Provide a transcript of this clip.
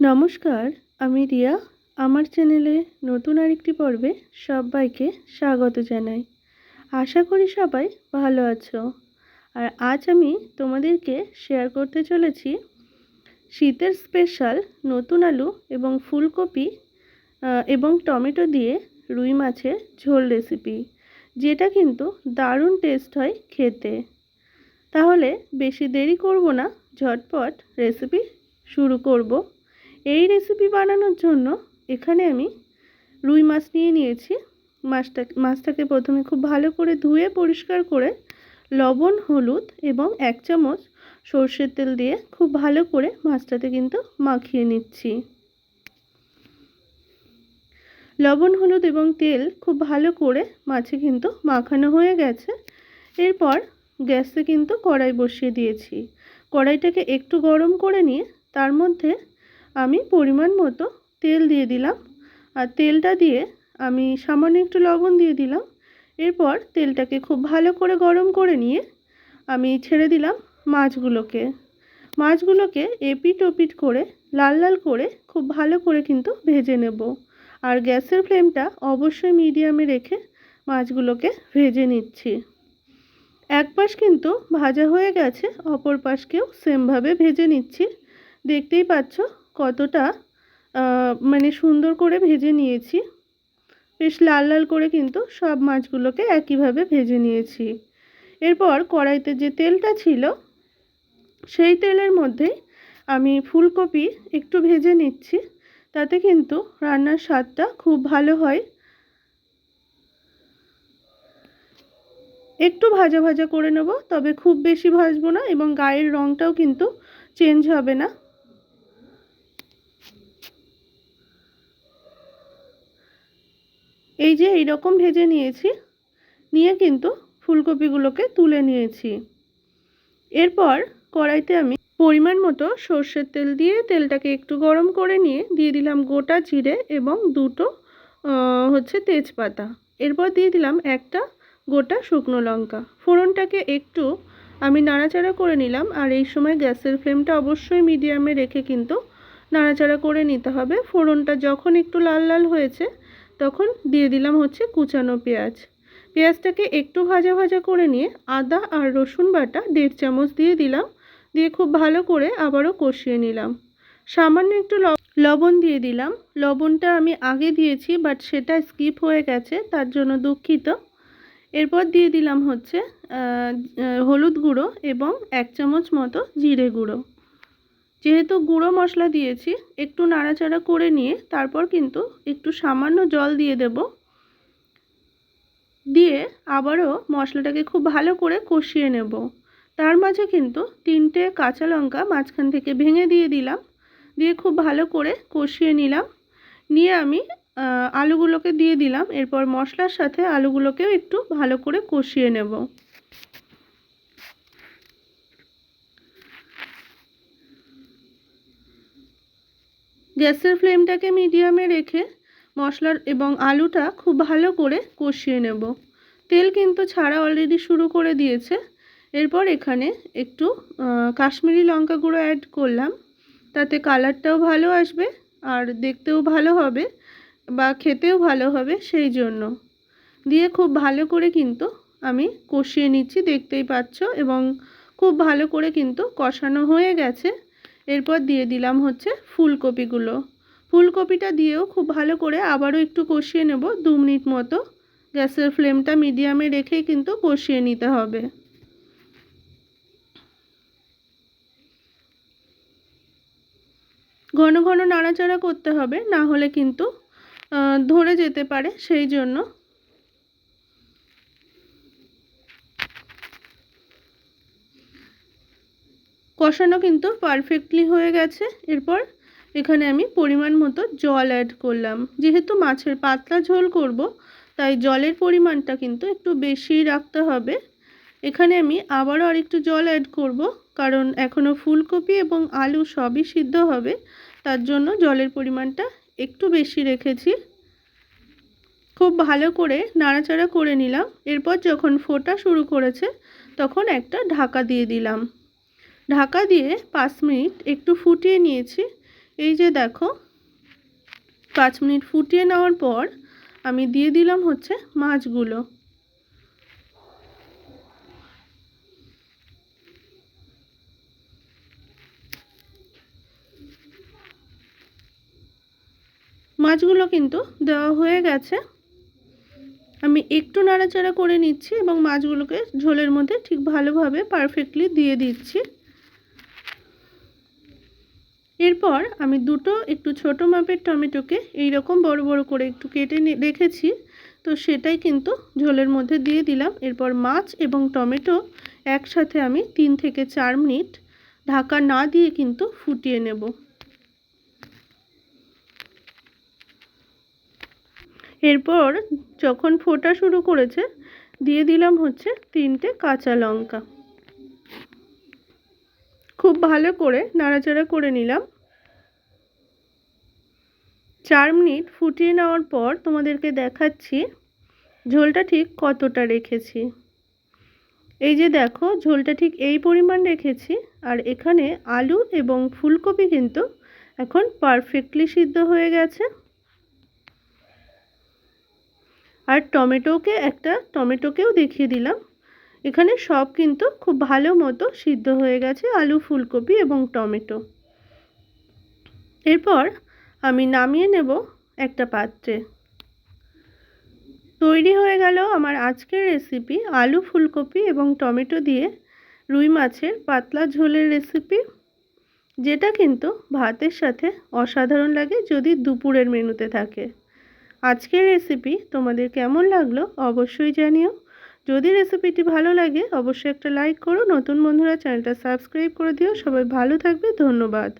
নমস্কার, আমি রিয়া। আমার চ্যানেলে নতুন আরেকটি পর্বে সবাইকে স্বাগত জানাই। আশা করি সবাই ভালো আছো। আর আজ আমি তোমাদেরকে শেয়ার করতে চলেছি শীতের স্পেশাল নতুন আলু এবং ফুলকপি এবং টমেটো দিয়ে রুই মাছের ঝোল রেসিপি যেটা কিন্তু দারুণ টেস্ট হয় খেতে। তাহলে বেশি দেরি করব না, ঝটপট রেসিপি শুরু করব। এই রেসিপি বানানোর জন্য এখানে আমি রুই মাছ নিয়ে নিয়েছি। মাছটা, মাছটাকে প্রথমে খুব ভালো করে ধুয়ে পরিষ্কার করে লবণ, হলুদ এবং এক চামচ সর্ষের তেল দিয়ে খুব ভালো করে মাছটাতে কিন্তু মাখিয়ে নিচ্ছি। লবণ, হলুদ এবং তেল খুব ভালো করে মাছে কিন্তু মাখানো হয়ে গেছে। এরপর গ্যাসে কিন্তু কড়াই বসিয়ে দিয়েছি। কড়াইটাকে একটু গরম করে নিয়ে তার মধ্যে আমি পরিমাণ মতো তেল দিয়ে দিলাম। আর তেলটা দিয়ে আমি সামান্য একটু লবণ দিয়ে দিলাম। এরপর তেলটাকে খুব ভালো করে গরম করে নিয়ে আমি ছেড়ে দিলাম মাছগুলোকে। মাছগুলোকে এপিট ওপিট করে, লাল লাল করে খুব ভালো করে কিন্তু ভেজে নেব। আর গ্যাসের ফ্লেমটা অবশ্যই মিডিয়ামে রেখে মাছগুলোকে ভেজে নিচ্ছি। এক পাশ কিন্তু ভাজা হয়ে গেছে, অপর পাশকেও সেমভাবে ভেজে নিচ্ছি। দেখতেই পাচ্ছ কতটা মানে সুন্দর করে ভেজে নিয়েছি। বেশ লাল লাল করে কিন্তু সব মাছগুলোকে একইভাবে ভেজে নিয়েছি। এরপর কড়াইতে যে তেলটা ছিল, সেই তেলের মধ্যেই আমি ফুলকপি একটু ভেজে নিচ্ছি। তাতে কিন্তু রান্নার স্বাদটা খুব ভালো হয়। একটু ভাজা ভাজা করে নেব, তবে খুব বেশি ভাজবো না এবং গায়ের রঙটাও কিন্তু চেঞ্জ হবে না। এই যে এইরকম ভেজে নিয়েছি, নিয়ে কিন্তু ফুলকপিগুলোকে তুলে নিয়েছি। এরপর কড়াইতে আমি পরিমাণ মতো সর্ষের তেল দিয়ে তেলটাকে একটু গরম করে নিয়ে দিয়ে দিলাম গোটা জিরে এবং দুটো হচ্ছে তেজপাতা। এরপর দিয়ে দিলাম একটা গোটা শুকনো লঙ্কা। ফোড়নটাকে একটু আমি নাড়াচাড়া করে নিলাম আর এই সময় গ্যাসের ফ্লেমটা অবশ্যই মিডিয়ামে রেখে কিন্তু নাড়াচাড়া করে নিতে হবে। ফোড়নটা যখন একটু লাল লাল হয়েছে তখন দিয়ে দিলাম হচ্ছে কুচানো পেঁয়াজ। পেঁয়াজটাকে একটু ভাজা ভাজা করে নিয়ে আদা আর রসুন বাটা দেড় চামচ দিয়ে দিলাম। দিয়ে খুব ভালো করে আবারও কষিয়ে নিলাম। সামান্য একটু লবণ দিয়ে দিলাম। লবণটা আমি আগে দিয়েছি বাট সেটা স্কিপ হয়ে গেছে, তার জন্য দুঃখিত। এরপর দিয়ে দিলাম হচ্ছে হলুদ গুঁড়ো এবং এক চামচ মতো জিরে গুঁড়ো। যেহেতু গুঁড়ো মশলা দিয়েছি, একটু নাড়াচাড়া করে নিয়ে তারপর কিন্তু একটু সামান্য জল দিয়ে দেব। দিয়ে আবারও মশলাটাকে খুব ভালো করে কষিয়ে নেব। তার মাঝে কিন্তু তিনটে কাঁচা লঙ্কা মাঝখান থেকে ভেঙে দিয়ে দিলাম। দিয়ে খুব ভালো করে কষিয়ে নিলাম। নিয়ে আমি আলুগুলোকে দিয়ে দিলাম। এরপর মশলার সাথে আলুগুলোকেও একটু ভালো করে কষিয়ে নেব। গ্যাসের ফ্লেমটাকে মিডিয়ামে রেখে মশলার এবং আলুটা খুব ভালো করে কষিয়ে নেব। তেল কিন্তু ছাড়া অলরেডি শুরু করে দিয়েছে। এরপর এখানে একটু কাশ্মীরি লঙ্কা গুঁড়ো অ্যাড করলাম। তাতে কালারটাও ভালো আসবে আর দেখতেও ভালো হবে বা খেতেও ভালো হবে সেই জন্য। দিয়ে খুব ভালো করে কিন্তু আমি কষিয়ে নিচ্ছি, দেখতেই পাচ্ছ, এবং খুব ভালো করে কিন্তু কষানো হয়ে গেছে। এরপর দিয়ে দিলাম হচ্ছে ফুলকপিগুলো। ফুলকপিটা দিয়েও খুব ভালো করে আবারও একটু কষিয়ে নেব, দু মিনিট মতো। গ্যাসের ফ্লেমটা মিডিয়ামে রেখেই কিন্তু কষিয়ে নিতে হবে। ঘন ঘন নাড়াচাড়া করতে হবে, না হলে কিন্তু ধরে যেতে পারে, সেই জন্য। কষানো কিন্তু পারফেক্টলি হয়ে গেছে। এরপর এখানে আমি পরিমাণ মতো জল অ্যাড করলাম। যেহেতু মাছের পাতলা ঝোল করব, তাই জলের পরিমাণটা কিন্তু একটু বেশিই রাখতে হবে। এখানে আমি আবারও আরেকটু জল অ্যাড করব, কারণ এখনও ফুলকপি এবং আলু সবই সিদ্ধ হবে, তার জন্য জলের পরিমাণটা একটু বেশি রেখেছি। খুব ভালো করে নাড়াচাড়া করে নিলাম। এরপর যখন ফোটা শুরু করেছে, তখন একটা ঢাকা দিয়ে দিলাম। ঢাকা দিয়ে পাঁচ মিনিট একটু ফুটিয়ে নিয়েছি। এই যে দেখো, পাঁচ মিনিট ফুটিয়ে নেওয়ার পর আমি দিয়ে দিলাম হচ্ছে মাছগুলো। মাছগুলো কিন্তু দেওয়া হয়ে গেছে। আমি একটু নাড়াচাড়া করে নিচ্ছি এবং মাছগুলোকে ঝোলের মধ্যে ঠিক ভালোভাবে পারফেক্টলি দিয়ে দিচ্ছি। এরপর আমি দুটো একটু ছোট মাপের টমেটোকে এই রকম বড় বড় করে একটু কেটে রেখেছি। তো সেটাই কিন্তু ঝোলের মধ্যে দিয়ে দিলাম। এরপর মাছ এবং টমেটো একসাথে আমি তিন থেকে চার মিনিট ঢাকা না দিয়ে কিন্তু ফুটিয়ে নেব। এরপর যখন ফোটা শুরু করেছে, দিয়ে দিলাম হচ্ছে তিনটে কাঁচা লঙ্কা। খুব ভালো করে নাড়াচাড়া করে নিলাম। চার মিনিট ফুটিয়ে নেওয়ার পর তোমাদেরকে দেখাচ্ছি ঝোলটা ঠিক কতটা রেখেছি। এই যে দেখো, ঝোলটা ঠিক এই পরিমাণ রেখেছি আর এখানে আলু এবং ফুলকপি কিন্তু এখন পারফেক্টলি সিদ্ধ হয়ে গেছে। আর টমেটোকে একটা, টমেটোকেও দেখিয়ে দিলাম। এখানে সব কিন্তু খুব ভালো মতো সিদ্ধ হয়ে গেছে আলু, ফুলকপি এবং টমেটো। এরপর আমি নামিয়ে নেব একটা পাত্রে। তৈরি হয়ে গেল আমার আজকের রেসিপি আলু, ফুলকপি এবং টমেটো দিয়ে রুই মাছের পাতলা ঝোলের রেসিপি যেটা কিন্তু ভাতের সাথে অসাধারণ লাগে যদি দুপুরের মেনুতে থাকে। আজকের রেসিপি তোমাদের কেমন লাগল অবশ্যই জানিও। যদি রেসিপিটি ভালো লাগে, অবশ্যই একটা লাইক করো। নতুন বন্ধুরা চ্যানেলটা সাবস্ক্রাইব করে দিও। সবাই ভালো থাকবে। ধন্যবাদ।